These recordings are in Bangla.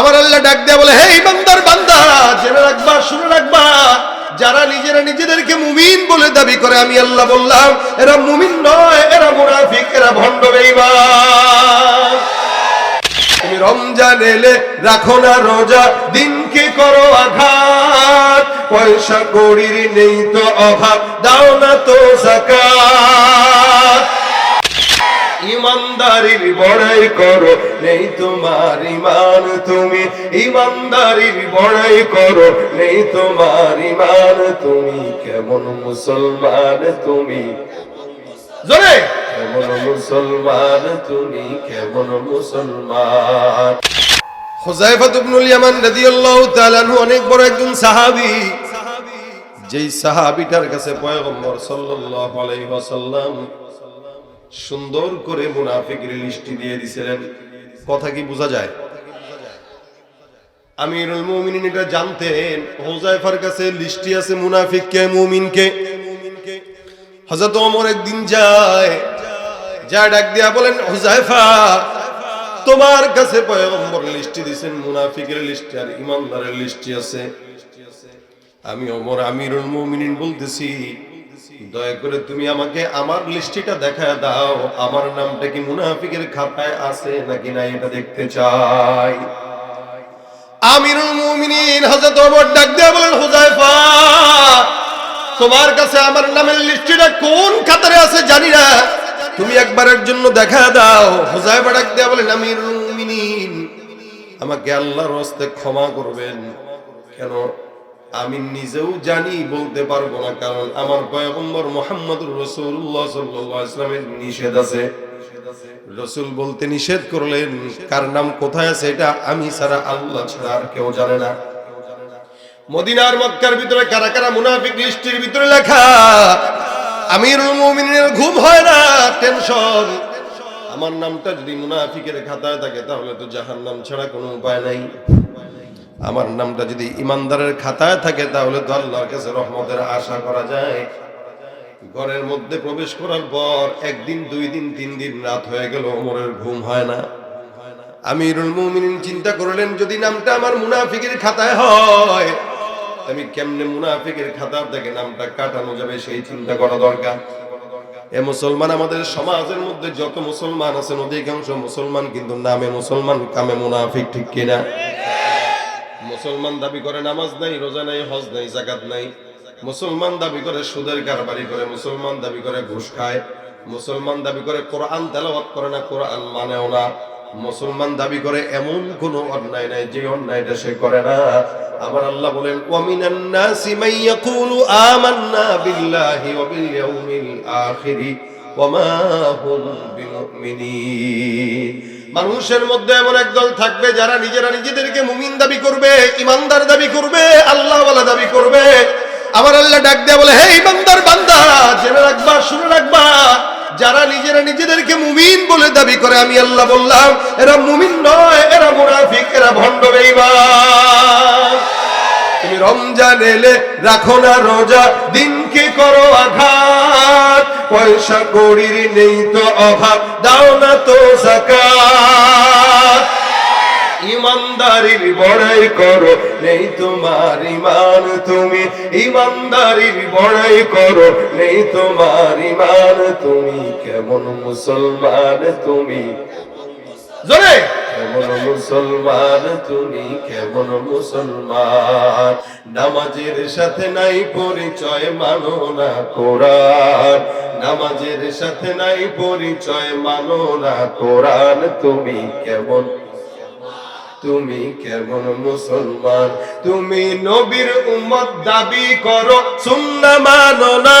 আমার আল্লাহ ডাক দেয়া বলে হে ইমানদার বান্দা, জেনে রাখবা, শুনে রাখবা। যারা নিজেরা নিজেদেরকে মুমিন বলে দাবি করে, আমি আল্লাহ বললাম, এরা মুমিন নয়, এরা মুনাফিক, এরা ভণ্ড বেঈমান। তুমি রমজান এলে রাখো না রোজা, দিনকে করো আঘাত। পয়সা কড়ির নেই তো অভাব, দাও না তো জাকাত ইমানদারির বড়াই করো। নেই তোমার ইমান তুমি ইমানদারির বড়াই করো। নেই তোমার ইমান তুমি কেমন মুসলমান তুমি জোরে! কেমন মুসলমান তুমি কেমন মুসলমান। ইয়ামান রাদিয়াল্লাহু তাআলা অনেক বড় একজন সাহাবী। যেই সাহাবীটার কাছে পয়গম্বর সাল্লাল্লাহু আলাইহি ওয়াসাল্লাম সুন্দর করে মুনাফিকের লিস্টি দিয়ে দিছিলেন। কথা কি বোঝা যায়? আমিরুল মুমিনিন এটা জানতেন হুযায়ফার কাছে লিস্টি আছে মুনাফিক কে, মুমিন কে। হযরত ওমর একদিন যায় যা ডাক দিয়া বলেন হুযায়ফা তোমার কাছে পয়গম্বর লিস্টি দিবেন মুনাফিকের লিস্টি আর ইমানদারের লিস্টি আছে। আমি ওমর আমিরুল মুমিনিন বলতেছি দয়া করে তুমি আমাকে আমার লিস্টিটা দেখা দাও। আমার নামটা কি মুনাফিকের খাতায় আছে নাকি না এটা দেখতে চাই। আমিরুল মুমিনিন হযরত ওমর ডাক দিয়ে বলেন, হুযায়ফা, তোমার কাছে আমার নামের লিস্টিটা কোন খাতারে আছে জানি না। তুমি একবারের জন্য দেখা দাও। হুযায়ফা ডাক দিয়ে বলেন, আমিরুল মুমিনিন, আমাকে আল্লাহর হস্তে ক্ষমা করবেন। কেন? আমি নিজেও জানি, বলতে পারব না, কারণ আমার পয়গম্বর মোহাম্মদুর রসুল্লাহ ইসলামের নিষেধ আছে। রসুল বলতে নিষেধ করলেন, কার নাম কোথায় আছে এটা আমি ছাড়া আল্লাহ ছাড়া আর কেউ জানে না। মদিনার মক্কার ভিতরে কারা কারা মুনাফিক লিস্টির ভিতরে লেখা, আমিরুল মুমিনের ঘুম হয় না, টেনশন। আমার নামটা যদি মুনাফিকের খাতায় থাকে, তাহলে তো জাহান্নাম ছাড়া কোনো উপায় নাই। আমার নামটা যদি ইমানদারের খাতায় থাকে, তাহলে তো আল্লাহর কাছে রহমতের আশা করা যায়। ঘরের মধ্যে প্রবেশ করার পর একদিন, দুই দিন, তিন দিন রাত হয়ে গেল, ওমরের ঘুম হয় না। আমিরুল মুমিনিন চিন্তা করলেন, যদি নামটা আমার মুনাফিকের খাতায় হয়, আমি কেমনে মুনাফিকের খাতা থেকে নামটা কাটানো যাবে সেই চিন্তা করা দরকার। এ মুসলমান আমাদের সমাজের মধ্যে যত মুসলমান আছেন, অধিকাংশ মুসলমান কিন্তু নামে মুসলমান, কামে মুনাফিক ঠিক কিনা? মুসলমান দাবি করে নামাজ নাই, রোজা নাই, হজ নাই জাকাত নাই। মুসলমান দাবি করে সুদের কারবারি করে, মুসলমান দাবি করে ঘুষ খায়। মুসলমান দাবি করে কোরআন তেলাওয়াত করে না, কোরআন মানেও না। মুসলমান দাবি করে এমন কোন অন্যায় নাই, যে অন্যায়টা সে করে না। আমার আল্লাহ বলেন, ওয়ামিনান নাসি মান ইয়াকুলু আমান্না বিল্লাহি ওয়া বিল ইয়াউমিল আখিরি ওয়ামা হুম বিমুমিনিন মানুষের মধ্যে এমন একদল থাকবে যারা নিজেরা নিজেদেরকে মুমিন দাবি করবে, ইমানদার দাবি করবে, আল্লাহওয়ালা দাবি করবে। আমার আল্লাহ ডাক দেয়া বলে, হে ইমানদার বান্দা, জেনে রাখবা, শুনে রাখবা। যারা নিজেরা নিজেদেরকে মুমিন বলে দাবি করে, আমি আল্লাহ বললাম, এরা মুমিন নয়, এরা মুনাফিক, এরা ভণ্ড বেঈমান। তুমি রমজান এলে রাখো না রোজা দিনকে করো আঘাত? পয়সা কড়ির নেই তো অভাব, দাও না তো ইমানদারির বড়াই করো, নেই তোমার ইমান তুমি। ইমানদারির বড়াই করো, নেই তোমার ইমান তুমি। কেমন মুসলমান তুমি? জোরে। কেমন মুসলমান, তুমি কেমন মুসলমান? নামাজের সাথে নাই পরিচয়, মানো না কোরআন। নামাজের সাথে নাই পরিচয়, মানো না কোরআন। তুমি কেমন তুমি কেমন মুসলমান? তুমি নবীর উম্মত, দাবি করো, সুন্না মানো না।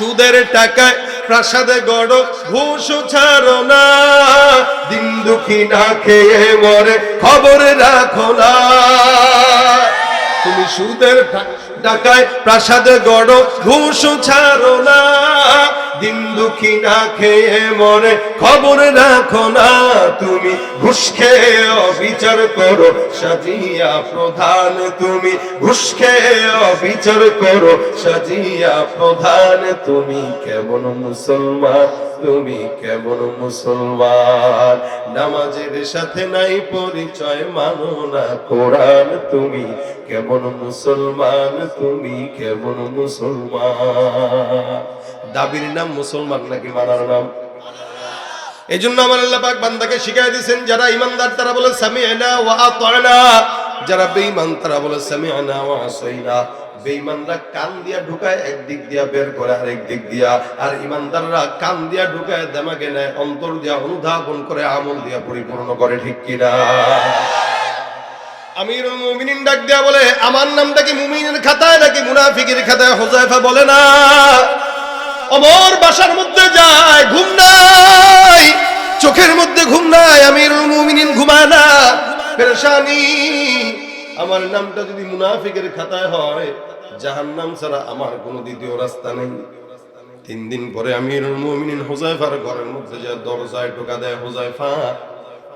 সুদের টাকায় প্রাসাদে গড়, ঘুষ ছাড়ো না। দিন দুঃখী না খেয়ে মরে, খবর রাখো না। তুমি সুদের টাকায় প্রাসাদে গড়, ঘুষ ছাড়ো না। দিন দুঃখী না খেয়ে মরে, খবর রাখো না তুমি। ঘুষ খেয়ে অবিচার করো, সাজিয়া প্রধান তুমি। ঘুষ খেয়ে অবিচার করো, সাজিয়া প্রধান তুমি। কেমন মুসলমান, তুমি কেমন মুসলমান। নামাজের সাথে নাই পরিচয়, মানো না কোরআন তুমি। কেমন মুসলমান, তুমি কেমন মুসলমান। দাবির নাম মুসলমান নাকি মানার নাম? এই জন্য আমার আল্লাহ পাক বান্দাকে শিখাই দিয়েছেন, যারা ইমানদার তারা বলে, সামিআনা ওয়া আতানা যারা বেঈমান তারা বলে, সামিআনা ওয়া আসাইনা। বেঈমানরা কান দিয়া ঢুকায় একদিক দিয়া বের করে, আরেক দিক দিয়া। আর ইমানদাররা কান দিয়া ঢুকায় দেমাগে নেয়, অন্তর দিয়া অনুধাবন করে, আমল দিয়া পরিপূর্ণ করে, ঠিক কিনা? আমিরুল মুমিনিন ডাক দিয়া বলে, আমার নামটা কি মুমিনের খাতায় নাকি মুনাফিকের খাতায়? হোজাইফা বলে না। অমর বাসার মধ্যে যায়, ঘুম নাই। চোখের মধ্যে ঘুম নাই, আমিরুল মুমিনিন ঘুমায় না। পেরেশানি, আমার নামটা যদি মুনাফিকের খাতায় হয় জাহান নাম ছাড়া আমার কোনো দ্বিতীয় রাস্তা নেই। তিন দিন পরে আমিরুল মুমিনিন হুজাইফার ঘরের মধ্যে যা দরজায় ঢোকা দেয় হুজাইফা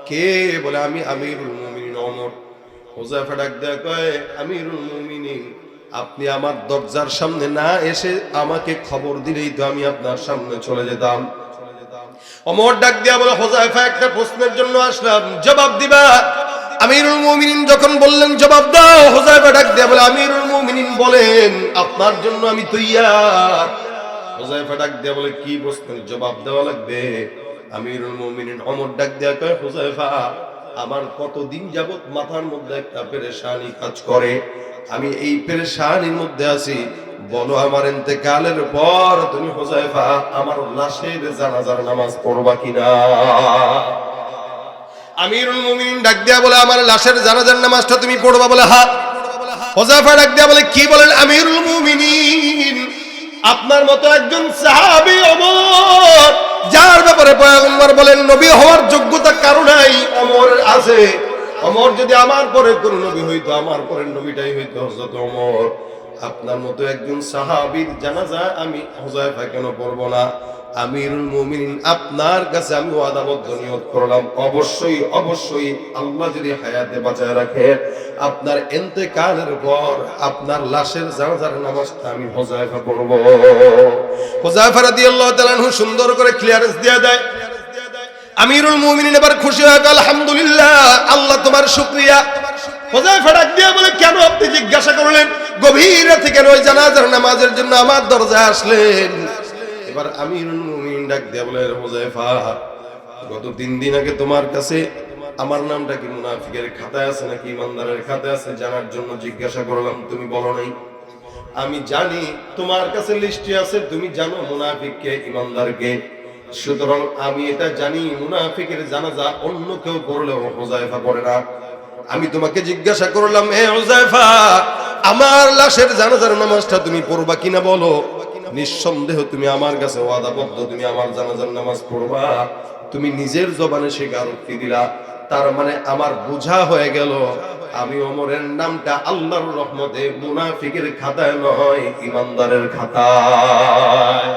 কে? বলে, আমি আমিরুল মুমিনিন অমর। হুজাইফা ডাক দেয়, কয়, আমিরুল মুমিনিন। আপনি আমার দরজার সামনে না এসে আমাকে খবর দিলেই তো আমি আপনার সামনে চলে যেতাম। অমর ডাক দিয়া বলে হোজাইফা একটা প্রশ্নের জন্য আসলাম। জবাব দিবা? আমিরুল মুমিনিন যখন বললেন, জবাব দাও। হোজাইফা ডাক দিয়া বলে, আমিরুল মুমিনিন বলেন, আপনার জন্য আমি তৈয়ার। হোজাইফা ডাক দিয়া বলে, কি প্রশ্নের জবাব দেওয়া লাগবে? আমিরুল মুমিনিন অমর ডাক দিয়া কয় হোজাইফা আমার কতদিন যাবত মাথার মধ্যে একটা পেরেশানি কাজ করে? আমি এই পেরেশানির মধ্যে আছি। বলো আমার ইন্তেকালের পর তুমি হোজাইফা আমার লাশের জানাজার নামাজ পড়বা কিনা? আমিরুল মুমিনিন ডাক দিয়া বলে, আমার লাশের জানাজার নামাজটা তুমি পড়বা বলে, হা। হোজাইফা ডাক দিয়া বলে, কি বলেন আমিরুল মুমিনিন? আপনার মতো একজন সাহাবী অমর, যার ব্যাপারে পয়গম্বর বলেন, নবী হওয়ার যোগ্যতা কারও নাই, অমর আছে। অমর যদি আমার পরে কোন নবী হইতো, আমার পরের নবীটাই হইতো হযরত অমর। আপনার মতো একজন সাহাবীর জানাজা আমি হুজাইফা কেন পড়ব না? আমিরুল মুমিনিন, আপনার কাছে আমি ওয়াদাবদ্ধ নিয়ত করলাম। অবশ্যই অবশ্যই আল্লাহ যদি হায়াতে বাঁচায় রাখে, আপনার এন্তেকালের পর আপনার লাশের জানাজার নামাজটা আমি হুজাইফা পড়ব। হুজাইফা রাদিয়াল্লাহু তাআলা সুন্দর করে ক্লিয়ারেন্স দিয়ে দেয়। আমিরুল মুমিনিন এবার খুশি হয়ে গেল, আলহামদুলিল্লাহ, আল্লাহ তোমার শুকরিয়া। হোজাইফা ডাক দিয়ে বলে, কেন আপনি জিজ্ঞাসা করলেন? গভীর রাতে কেন ওই জানাজার নামাজের জন্য আমার দরজায় আসলেন? এবার আমিরুল মুমিনিন ডাক দিয়ে বলে হোজাইফা গত তিন দিন আগে তোমার কাছে আমার নামটা কি মুনাফিকের খাতায় আছে নাকি ইমানদারের খাতায় আছে? জানার জন্য জিজ্ঞাসা করলাম, তুমি বলো নাই। আমি জানি তোমার কাছে লিস্টে আছে, তুমি জানো মুনাফিককে, ইমানদারকে। সুতরাং আমি এটা জানি, মুনাফিকের জানাজা অন্য কেউ করলেও হোজাইফা করে না। আমি তোমাকে জিজ্ঞাসা করলাম, হে হোজাইফা আমার লাশের জানাজার নামাজটা তুমি পড়বা কিনা বলো? নিঃসন্দেহ তুমি আমার কাছে ওয়াদাবদ্ধ, তুমি আমার জানাজার নামাজ পড়বা। তুমি নিজের জবানে সে গারত্তি দিলা। তার মানে আমার বোঝা হয়ে গেল, আমি অমরের নামটা আল্লাহর রহমতে মুনাফিকের খাতায় নয় ইমানদারের খাতায়।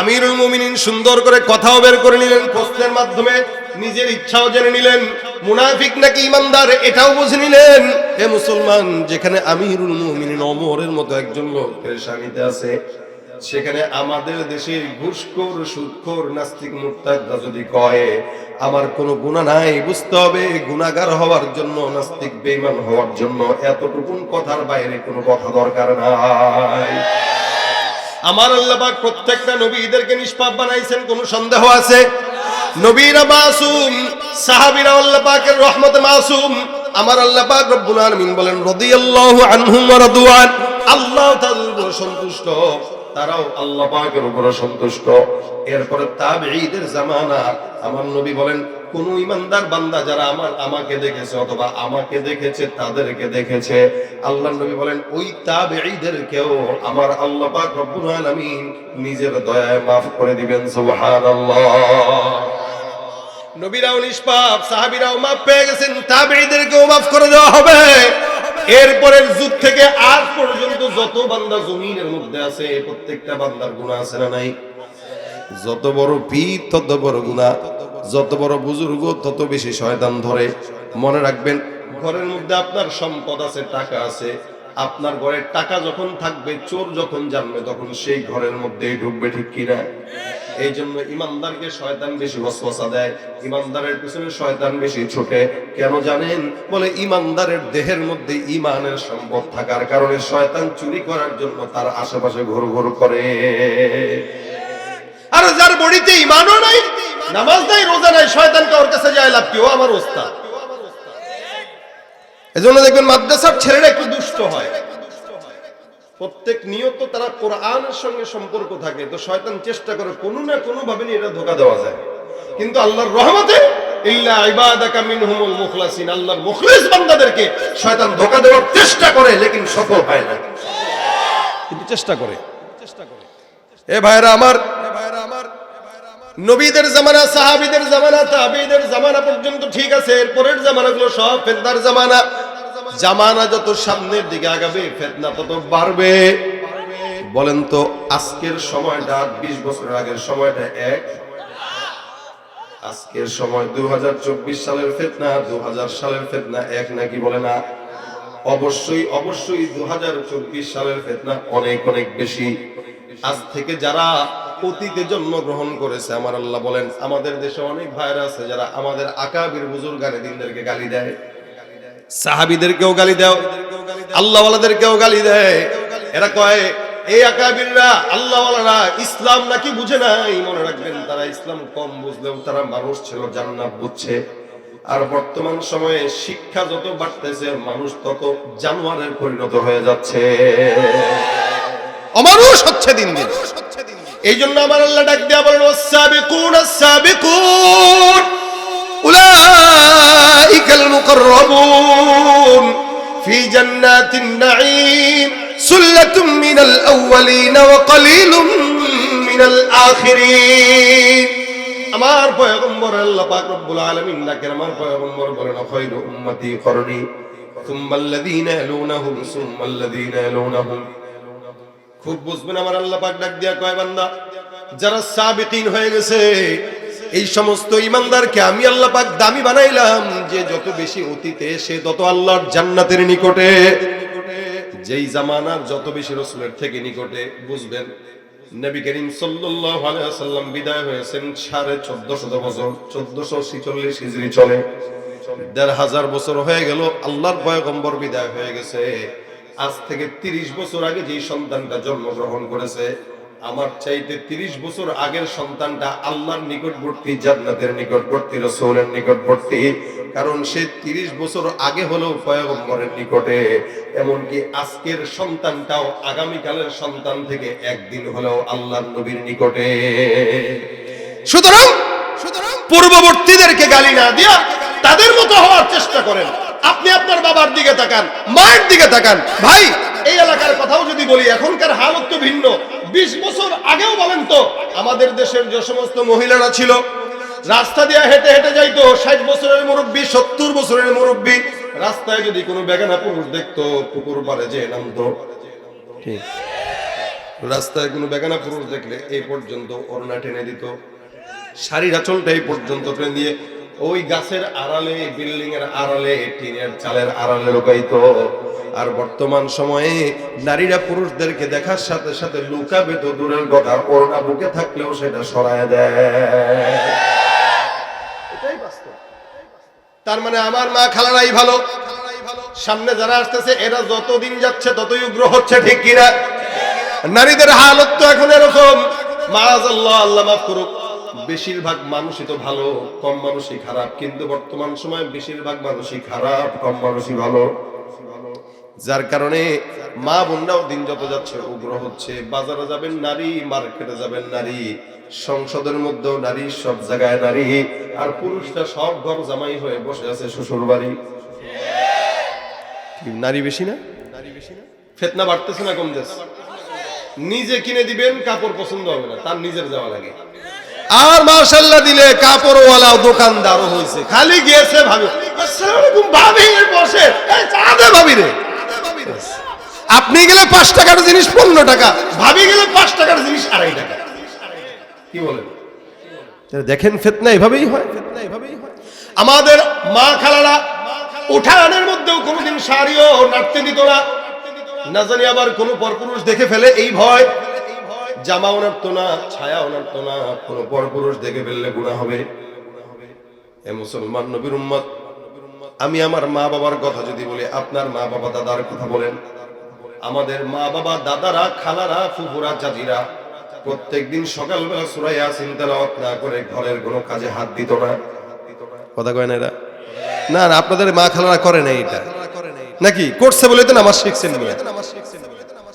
আমিরুল মুমিনিন সুন্দর করে কথাও বের করে নিলেন, প্রশ্নের মাধ্যমে নিজের ইচ্ছাও জেনে নিলেন। মুনাফিক নাকি ইমানদার এটাও বুঝে নিলেন। হে মুসলমান, যেখানে আমিরুল মুমিনিন অমরের মতো একজন লোক পেরেশানিতে আছে, সেখানে আমাদের দেশের ঘুষখোর, সুদখোর, নাস্তিক মুরতাদরা যদি কয়, আমার কোনো গুণা নাই, বুঝতে হবে গুণাগার হওয়ার জন্য, নাস্তিক, বেঈমান হওয়ার জন্য এতটুকুন কথার বাইরে কোনো কথা দরকার নাই। আমার আল্লাহবাক প্রত্যেকটা নবীদেরকে নিষ্পাপ বানাইছেন, কোন সন্দেহ আছে? নবীরা মাসুম, সাহাবিরা আল্লাহ পাকের রহমতে মাসুম। আমার আল্লাহ পাক রব্বুল আলামিন বলেন, রাদিয়াল্লাহু আনহুম ওয়া রাদওয়ান। আল্লাহ উপর সন্তুষ্ট। তারাও আল্লাহ পাকের উপরে সন্তুষ্ট। এরপরে তাবেঈদের জামানা আমার নবী বলেন, কোন ইমানদার বান্দা যারা আমার, আমাকে দেখেছে অথবা আমাকে দেখেছে, তাদেরকে দেখেছে। আল্লাহ নবী বলেন, ওই তাবেঈদেরকেও আমার আল্লাহ পাক রব্বুল আলামিন নিজের দয়ায় maaf করে দিবেন, সুবহানাল্লাহ। নবীরাও নিষ্পাপ, সাহাবীরাও মাফ পেয়ে গেছেন তাবেঈদেরকেও মাফ করে দেওয়া হবে। এরপরের যুগ থেকে আজ পর্যন্ত যত বান্দা জমিনের মধ্যে আছে, প্রত্যেকটা বান্দার গুণা আছে না নাই? যত বড় পীর, তত বড় গুণা যত বড় বুজুর্গ, তত বেশি শয়তান ধরে। মনে রাখবেন, ঘরের মধ্যে আপনার সম্পদ আছে, টাকা আছে। আপনার ঘরে টাকা যখন থাকবে, চোর যখন জানবে, তখন সেই ঘরের মধ্যে ঢুকবে, ঠিক কিনা? এই জন্য ইমানদারকে শয়তান বেশি ওয়াসওয়াসা দেয়, ইমানদারের পিছনে শয়তান বেশি ছোটে। কেন জানেন? বলে ইমানদারের দেহের মধ্যে ইমানের সম্পদ থাকার কারণে শয়তান চুরি করার জন্য তার আশেপাশে ঘুর ঘুর করে। আর যার বডিতে ইমানও নাই, নামাজ নাই, রোজা নাই, শয়তানকে ওর কাছে যায় লাভ কি? ও আমার ওস্তাদ। এজন্য দেখবেন মাদ্রাসার ছেলেরা একটু দুষ্ট হয়। প্রত্যেক নিয়ত তারা কোরআনের সঙ্গে সম্পর্ক থাকে, তো শয়তান চেষ্টা করে কোনো না কোনো ভাবে এটা ধোকা দেওয়া যায়। কিন্তু আল্লাহর রহমতে বান্দাদেরকে শয়তান ধোকা দেওয়ার চেষ্টা করে চেষ্টা করে চেষ্টা করে। এ আমার নবীদের জামানা, সাহাবীদের জামানা জামানা পর্যন্ত ঠিক আছে, এরপরের জামানাগুলো সব ফেতনার জামানা। জামানা যত সামনের দিকে আগাবে, ফেতনা তত বাড়বে। বলেন তো, আজকের সময়টা, বিশ বছরের আগের সময়টা এক? আজকের সময় দুহাজার চব্বিশ সালের ফেতনা দু সালের ফেতনা এক নাকি বলে না? অবশ্যই অবশ্যই দু হাজার চব্বিশ সালের ফেতনা অনেক অনেক বেশি। আজ থেকে যারা অতীতে জন্মগ্রহণ করেছে, আমার আল্লাহ বলেন, আমাদের দেশে অনেক ভাইরা আছে যারা আমাদের আকাবির বুজুর্গারে দিনদেরকে গালি দেয়। সাহাবিদেরকেও গালি দাও, আল্লাহওয়ালাদেরকেও গালি দেয়। এরা কয় এই আকাবিররা, আল্লাহওয়ালারা ইসলাম নাকি বুঝে নাই? মনে রাখবেন, তারা ইসলাম কম বুঝলেও তারা মানুষ ছিল, জান্নাত বুঝছে। আর বর্তমান সময়ে শিক্ষা যত বাড়তেছে, মানুষ তত জানোয়ারের পরিণত হয়ে যাচ্ছে। অমানুষ হচ্ছে দিন দিন। এই জন্য আমার আল্লাহ ডাক দেয়া বলেন ওয়াসাবিকুন আসাবিকুন উলাইকাল মুকাররাবুন ফি জান্নাতিন নাঈম। সুল্লাতুম মিনাল আউওয়ালিন ওয়া কলিলুম মিনাল আখিরিন। আমার পয়গম্বর আল্লাহ পাক রব্বুল আলামিন ডাকেন, আমার পয়গম্বর বলেন খায়রু উম্মতি করনি। সুম্মা ইয়ালুনাহুম সুম্মা ইয়ালুনাহুম। খুব বুঝবেন আমার আল্লাহ পাক ডাক দিয়া কয় বান্দা, যারা সাবিকিন হয়ে গেছে এই সমস্ত ইমানদারকে আমি আল্লাহ পাক দামি বানাইলাম, যে যত বেশি অতীতে, সে তত আল্লাহর জান্নাতের নিকটে। যেই জামানার যত বেশি রসুলের থেকে নিকটে, বুঝবেন, নবী করিম আলাইহি বিদায় হয়েছেন সাড়ে চোদ্দশত বছর, চোদ্দশো ছিচল্লিশ হিজরি চলে। দেড় হাজার বছর হয়ে গেল, আল্লাহর পয়গম্বর বিদায় হয়ে গেছে। আজ থেকে তিরিশ বছর আগে যেই সন্তানটা জন্মগ্রহণ করেছে আমার চাইতে তিরিশ বছর আগের সন্তানটা আল্লাহর নিকটবর্তী, জান্নাতের নিকটবর্তী, রসৌলের নিকটবর্তী। কারণ সে তিরিশ বছর আগে হলেও পয়গম্বরের নিকটে। এমনকি আজকের সন্তানটাও আগামীকালের সন্তান থেকে একদিন হলেও আল্লাহর নবীর নিকটে। সুতরাং সুতরাং পূর্ববর্তীদেরকে গালি না দিয়া তাদের মতো হওয়ার চেষ্টা করেন। আপনি আপনার বাবার দিকে তাকান, মায়ের দিকে তাকান। ভাই এই এলাকার কথাও যদি বলি এখনকার হালত তো ভিন্ন। বিশ বছর আগেও বলেন তো আমাদের দেশের যে সমস্ত মহিলারা ছিল রাস্তা দিয়ে হেঁটে হেঁটে যাইতো ষাট বছরের মুরব্বী সত্তর বছরের মুরব্বী রাস্তায় যদি কোনো বেগানা পুরুষ দেখতো পুকুর পারে যে নামতো। রাস্তায় কোনো বেগানা পুরুষ দেখলে এই পর্যন্ত ওড়না টেনে দিত। শাড়ির আঁচলটা এই পর্যন্ত টেনে দিয়ে ওই গাছের আড়ালে বিল্ডিং এর আড়ালে টিনের চালের আড়ালে লুকাইতো। আর বর্তমান সময়ে নারীরা পুরুষদেরকে দেখার সাথে সাথে লুকাবে তো দূরের কথা, ওড়না বুকে থাকলেও সেটা সরায় দেয়। তার মানে আমার মা খালারাই ভালো। সামনে যারা আসতেছে, এরা যতদিন যাচ্ছে ততই উগ্র হচ্ছে, ঠিক কিনা নারীদের হালত তো এখন এরকম। মাজ আল্লাহ আল্লাহ মাফ করুক। বেশিরভাগ মানুষই তো ভালো, কম মানুষই খারাপ। কিন্তু বর্তমান সময় বেশিরভাগ মানুষই খারাপ, কম মানুষই ভালো। যার কারণে মা বোনরাও দিন যত যাচ্ছে উগ্র হচ্ছে। বাজারে যাবেন নারী, মার্কেটে যাবেন নারী, সংসদের মধ্যেও নারী, সব জায়গায় নারী, আর পুরুষটা সব ঘর জামাই হয়ে বসে আছে শ্বশুর বাড়ি। নারী বেশি না নারী বেশি না? ফেতনা বাড়তেছে না কমতেছে নিজে কিনে দিবেন, কাপড় পছন্দ হবে না, তার নিজের যাওয়া লাগে। আর মার্শাল্লাহ দিলে কাপড়ওয়ালা দোকানদারও হয়েছে। খালি গিয়েছে ভাবি, আসসালামু আলাইকুম ভাবি, বসে, এই চা ভাবি রে। আপনি গেলে পাঁচ টাকার জিনিস পনেরো টাকা। ভাবি গেলে পাঁচ টাকার জিনিস আড়াই টাকা। কি বলেন? দেখেন ফেতনা এভাবেই হয়। ফেতনা এভাবেই হয় আমাদের মা খালারা উঠানের মধ্যেও কোনোদিন শাড়িও নাড়তে দিত না। না জানি আবার কোন পরপুরুষ দেখে ফেলে এই ভয়। জামা ওনারতো না ছায়া ওনারতো না কোন পরপুরুষ দেখে ফেললে গুণা হবে। এ মুসলমান নবীর উম্মত আমি আমার মা বাবার কথা যদি বলি, আপনার মা বাবা দাদার কথা বলেন। আমাদের মা বাবা, দাদারা, খালারা, ফুফুরা জাজিরা প্রত্যেকদিন সকালবেলা সুরাই আসিন তেলাওয়াত না করে ঘরের কোনো কাজে হাত দিত না। কথা কয় না এরা? না না, আপনাদের মা খালারা করে নাই এটা। নাকি? করছে বলে তো নামাজ শিখছেন নিয়ে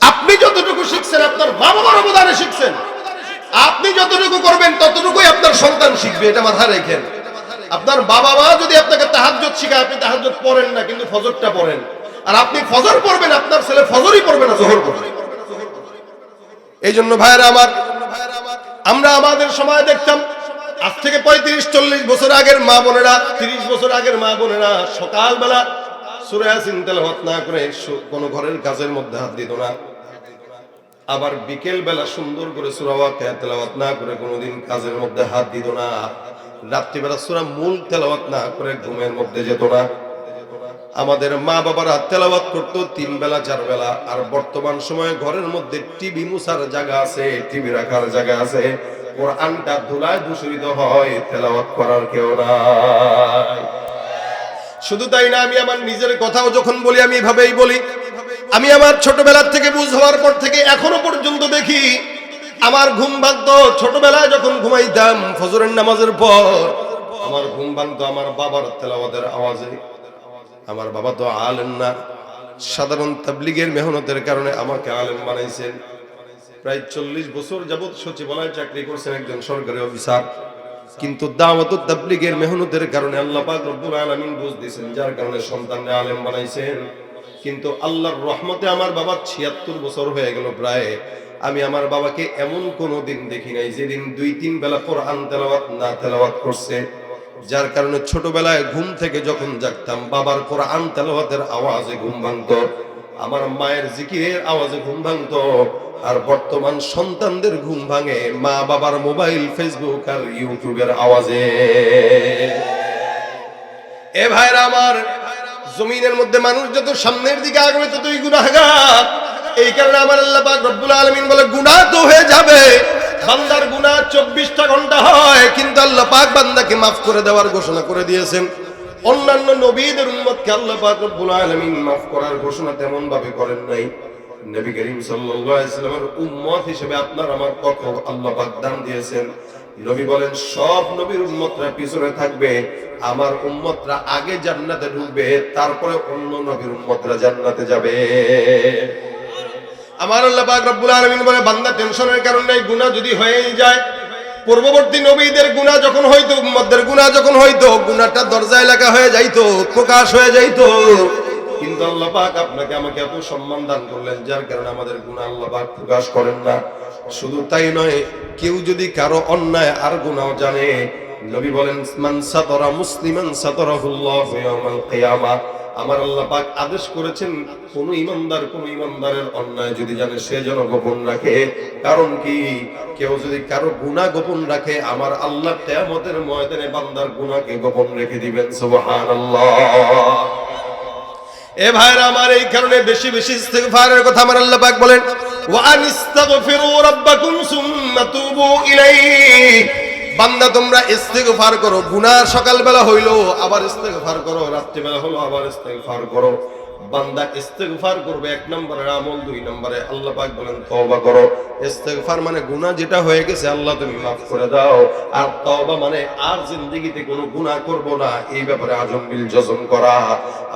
আপনি যতটুকু শিখছেন, আপনার মা বাবার অবদানে শিখছেন। আপনি যতটুকু করবেন, ততটুকুই আপনার সন্তান শিখবে, এটা মাথায় রেখেন। আপনার বাবা মা যদি আপনাকে তাহাজ্জুদ শিখায়, আপনি তাহাজ্জুদ পড়েন না, কিন্তু ফজরটা পড়েন। আর আপনি ফজর পড়বেন, আপনার ছেলে ফজরই পড়বে না, জোহর পড়বে। এই জন্য ভাইয়েরা আমার, আমরা আমাদের সময় দেখতাম, আজ থেকে পঁয়ত্রিশ, চল্লিশ বছর আগের মা বোনেরা, তিরিশ বছর আগের মা বোনেরা সকালবেলা সুরে আসিন তেলাওয়াত না করে কোনো ঘরের কাজের মধ্যে হাত দিত না। আবার বিকেল বেলা সুন্দর করে সুরাওয়া তেলাওয়াত না করে কোনোদিন কাজের মধ্যে হাত দিত না। রাত্রিবেলা সুরা মূল তেলাওয়াত না করে ঘুমের মধ্যে যেত না। আমাদের মা বাবারা তেলাওয়াত করতো তিন বেলা, চার বেলা। আর বর্তমান সময়ে ঘরের মধ্যে টিভি মুসার জায়গা আছে, টিভি রাখার জায়গা আছে। কোরআনটা ধুলায় দূষিত হয়, তেলাওয়াত করার কেউ নাই। শুধু তাই না, আমি আমার নিজের কথাও যখন বলি, আমি এভাবেই বলি। আমি আমার ছোটবেলার থেকে বুঝ হওয়ার পর থেকে এখনও পর্যন্ত দেখি আমার ঘুম ভাঙতো। ছোটবেলায় যখন ঘুমাইতাম ফজরের নামাজের পর, আমার ঘুম ভাঙতো আমার বাবার তেলাওয়াতের আওয়াজে। আমার বাবা তো আলেন না। সাধারণ তাবলিগের মেহনতের কারণে আমাকে আলেম বানাইছেন। প্রায় চল্লিশ বছর যাবৎ সচিবালয়ে চাকরি করছেন একজন সরকারি অফিসার। কিন্তু দাওয়াত তাবলিগের মেহনতের কারণে আল্লাহ পাক রব্বুল আলামিন বুঝ দিয়েছেন, যার কারণে সন্তানকে আলেম বানাইছেন। কিন্তু আল্লাহর রহমতে আমার বাবা ছিয়াত্তর বছর হয়ে গেল প্রায়। আমি আমার বাবাকে এমন কোনো দিন দেখি নাই যেদিন দুই, তিন বেলা কোরআন তেলাওয়াত না তেলাওয়াত করছে। যার কারণে ছোটবেলায় ঘুম থেকে যখন জাগতাম, বাবার কোরআন তেলাওয়াতের আওয়াজে ঘুম ভাঙতো, আমার মায়ের জিকিরের আওয়াজে ঘুম ভাঙতো, আর বর্তমান সন্তানদের ঘুম ভাঙে মা বাবার মোবাইল, ফেসবুক আর ইউটিউবের আওয়াজে। এ ভাইরা আমার, জমিনের মধ্যে মানুষ যত সামনের দিকে আগবে ততই গুনাহগার। এই কারণে আমার আল্লাহ পাক রব্বুল আলামিন বলে, গুনাহ তো হয়ে যাবে। বান্দার গুনাহ 24টা ঘণ্টা হয়, কিন্তু আল্লাহ পাক বান্দাকে maaf করে দেওয়ার ঘোষণা করে দিয়েছেন। অন্যান্য নবীদের উম্মতকে আল্লাহ পাক রব্বুল আলামিন maaf করার ঘোষণা তেমন ভাবে করেন নাই। নবী করিম সাল্লাল্লাহু আলাইহি সাল্লামের উম্মত হিসেবে আপনার আমার পক্ষ আল্লাহ পাক দান দিয়েছেন। নবী বলেন, সব নবীর উম্মতরা পিছনে থাকবে, আমার উম্মতরা আগে জান্নাতে ঢুকবে, তারপরে অন্য নবীর উম্মতরা জান্নাতে যাবে। আমার আল্লাহ রব্বুল আলামিন বলে, বান্দা টেনশনের কারণে গুনাহ যদি হয়েই যায়, পূর্ববর্তী নবীদের গুনাহ যখন হইতো, উম্মতদের গুনাহ যখন হইতো, গুনাহটা দরজা এলাকা হয়ে যাইতো, প্রকাশ হয়ে যাইতো। কিন্তু আল্লাহ আপনাকে আমাকে এত সম্মান দান করলেন, যার কারণে আমাদের গুনাহ আল্লাহ প্রকাশ করেন না। শুধু তাই নয়, কেউ যদি কারও অন্যায় আর গুনাহ জানে, নবী বলেন, মান সাতরা মুসলিমান সাতরাহুল্লাহু ইয়াউমাল কিয়ামা। আমার আল্লাহ পাক আদেশ করেছেন, কোন ইমানদার কোন ইমানদারের অন্যায় যদি জানে, সে যেন গোপন রাখে। কারণ কি? কেউ যদি কারও গুনাহ গোপন রাখে, আমার আল্লাহ তেমতের ময়দানে বান্দার গুনাহকে গোপন রেখে দিবেন, সুবহানাল্লাহ। এ ভাইরা আমার এই কারণে বেশি বেশি ইস্তিগফারের কথা আমার আল্লাহ পাক বলেন, ওয়া আনিস্তাগফিরু রাব্বাকুম সুম্মা তুবু ইলাইহি। বান্দা, তোমরা ইস্তিগফার করো। গুনাহ সকালবেলা হইল, আবার ইস্তিগফার করো, রাত্রিবেলা হলো, আবার ইস্তিগফার করো। বান্দা ইস্তেগফার করবে এক নম্বরের আমল, দুই নম্বরে আল্লাহ পাক বলেন, তওবা করো। ইস্তেগফার মানে গুনাহ যেটা হয়ে গেছে, আল্লাহ তুমি করে দাও। আর তওবা মানে আর জিন্দেগিতে কোনো গুনাহ করব না, এই ব্যাপারে আজম বিল জজম করা।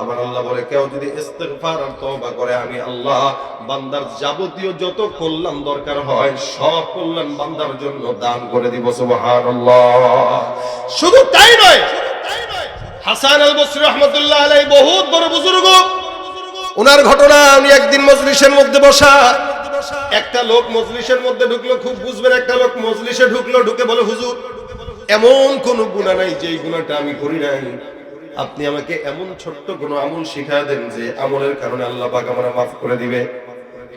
আমার আল্লাহ বলে, কেউ যদি ইস্তেগফার আর তওবা করে, আমি আল্লাহ বান্দার যাবতীয় যত কল্যাণ দরকার হয়, সব কল্যাণ বান্দার জন্য দান করে দিব, সুবহানাল্লাহ। শুধু তাই নয়, হাসান আল বসরি রহমতুল্লাহ আলাই বহুত বড় বুজুর্গ ওনার ঘটনা উনি একদিন মজলিসের মধ্যে বসা। একটা লোক মজলিসের মধ্যে ঢুকলো, খুব বুঝবেন একটা লোক মজলিসে ঢুকলো, ঢুকে বলে, হুজুর, এমন কোন গুণা নাই যে গুণাটা আমি করি নাই। আপনি আমাকে এমন ছোট্ট কোন আমল শিখা দেন যে আমলের কারণে আল্লাহ পাক আমার মাফ করে দিবে।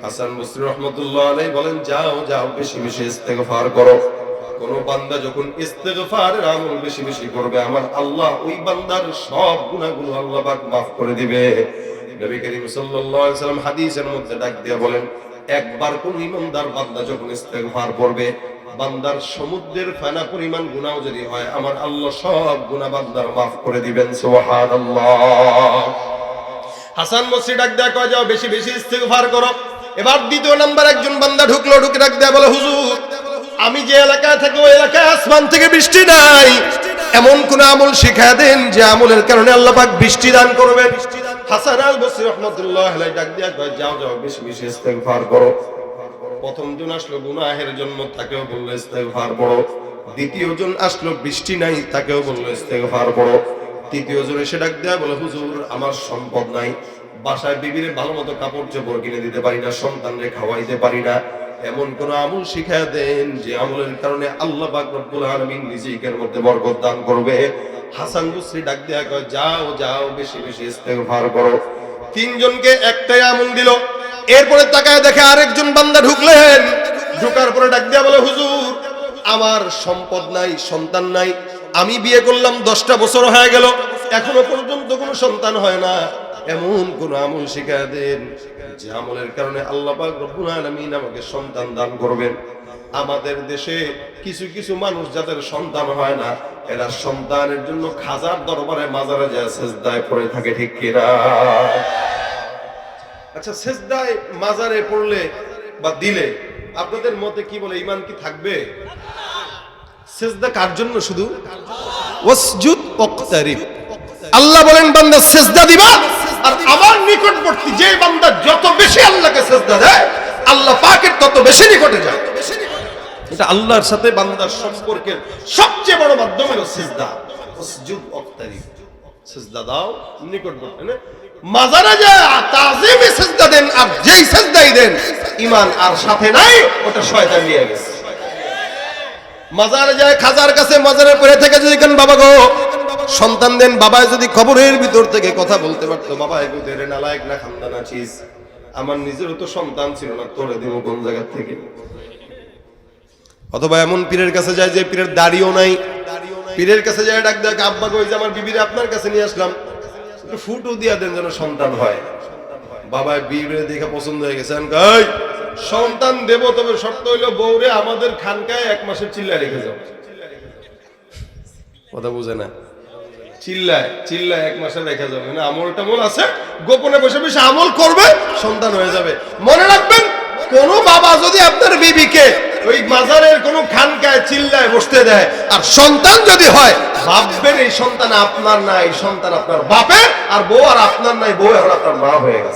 হাসান বসরি রহমতুল্লাহ আলাই বলেন, যাও যাও, বেশি বেশি ইস্তেগফার করো। কোন বান্দা যখন ইস্তেগফারের আমল বেশি বেশি করবে, আমার আল্লাহ ওই বান্দার সব গুনাহগুলো আল্লাহ পাক maaf করে দিবে। নবী করিম হাদিসের মধ্যে ডাক দিয়ে বলেন, একবার কোন ইমানদার বান্দা যখন ইস্তেগফার করবে বান্দার সমুদ্রের পরিমাণ গুনাহ যদি হয়, আমার আল্লাহ সব গুনাহ বান্দার করে দিবেন, সুবহানাল্লাহ। হাসান ডাক দেয়া কয়, যাও বেশি বেশি ইস্তেগফার করো। এবার দ্বিতীয় নাম্বার একজন বান্দা ঢুকলো, ঢুকে ডাক দেয়া বলে, হুজুর, আমি যে এলাকায় থাকি, ওই এলাকায় আসমান থেকে বৃষ্টি নাই। এমন কোন আমল শিখা দেন যে আমলের কারণে আল্লাহ পাক বৃষ্টি দান করবেন। হাসান আল বসরি ডাক দেয়া কয়, যাও যাও, বেশি বেশি ইস্তেগফার করো। প্রথম জন আসলো গুনাহের জন্য, তাকেও বলল, ইস্তেগফার পড়ো দ্বিতীয় জন আসলো, বৃষ্টি নাই, তাকেও বলল, ইস্তেগফার পড়ো তৃতীয় জন এসে ডাক দেয়া বলে, হুজুর, আমার সম্পদ নাই। বাসায় বিবির ভালো মতো কাপড় চোপড় কিনে দিতে পারি না, সন্তানরে খাওয়াইতে পারি না। এমন কোন আমল শিখা দেন যে আমলের কারণে আল্লাহ পাক রব্বুল আলামিন মধ্যে বরকত দান করবে। হাসান বসরি ডাক দেয়া কয়, যাও যাও, বেশি বেশি ইস্তেগফার করো। তিনজনকে একটাই আমল দিল। এরপরে তাকায় দেখে আরেকজন বান্দা ঢুকলেন। ঢুকার পরে ডাক দেয়া বলে, হুজুর, আমার সম্পদ নাই, সন্তান নাই। আমি বিয়ে করলাম, দশটা বছর হয়ে গেল। এখনও পর্যন্ত কোনো সন্তান হয় না। এমন কোন আমল শিখা দেন যে আমলের কারণে আল্লাহ রব্বুল আলামিন আমাকে সন্তান দান করবেন। আমাদের দেশে কিছু কিছু মানুষ যাদের সন্তান হয় না, এরা সন্তানের জন্য খাজার দরবারে মাজারে যায়, সেজদায় পড়ে থাকে, ঠিক কিনা আচ্ছা সেজদায় মাজারে পড়লে বা দিলে আপনাদের মতে কি বলে ইমান কি থাকবে? সেজদা কার জন্য শুধু? ওয়াসজুদ ওয়াক্তারিব। আল্লাহ বলেন, বান্দা সেজদা দিবা, আর আমার নিকটবর্তী যে বান্দা যত বেশি আল্লাহকে সেজদা দেয়, আল্লাহ পাকের তত বেশি নিকটে যায়। এটা আল্লাহর সাথে বান্দার সম্পর্কের সবচেয়ে বড় মাধ্যম হলো সেজদা। ওয়াসজুদ ওয়াক্তারিব। সেজদা দাও, নিকটবর্তী মাজারে যায়, তাজিমে সেজদা দেন, আর যেই সেজদাই দেন, ঈমান আর সাথে নাই, ওটা শয়তান নিয়ে গেছে। মাজারে যায়, খাজার কাছে মাজারে পড়ে থেকে যদি কেন, বাবা গো, সন্তান দেন বাবায় যদি খবরের ভিতর থেকে কথা বলতে পারতো বাবা এগু দেরে নালায়ক না খান্দানা চিজ আমার নিজেরও তো সন্তান ছিল না, তোরে দিব কোন জায়গা থেকে? অথবা এমন পীরের কাছে যায় যে পীরের দাড়িও নাই। পীরের কাছে যায় ডাক দেখ আব্বা কই যে আমার বিবিরে আপনার কাছে নিয়ে আসলাম। একটু ফুটু দিয়া দেন যেন সন্তান হয়। বাবা বিবিরে দেখে পছন্দ হয়ে গেছে। আমি কই, সন্তান দেব তবে শর্ত হইল বউরে আমাদের খানকায় এক মাসের চিল্লায় রেখে যাও। কথা বুঝে না। চিল্লায় চিল্লায় এক মাসে রেখে যাবে না আমল টামল আছে গোপনে বসে বসে আমল করবে সন্তান হয়ে যাবে। মনে রাখবেন কোন বাবা যদি আপনার বিবিকে ওই মাজারের কোন খানকায় চিল্লায় বসতে দেয়। আর সন্তান যদি হয়, ভাববেন এই সন্তান আপনার নাই এই সন্তান আপনার বাপের, আর বউ আর আপনার নাই, বউ এখন আপনার মা হয়ে গেছে।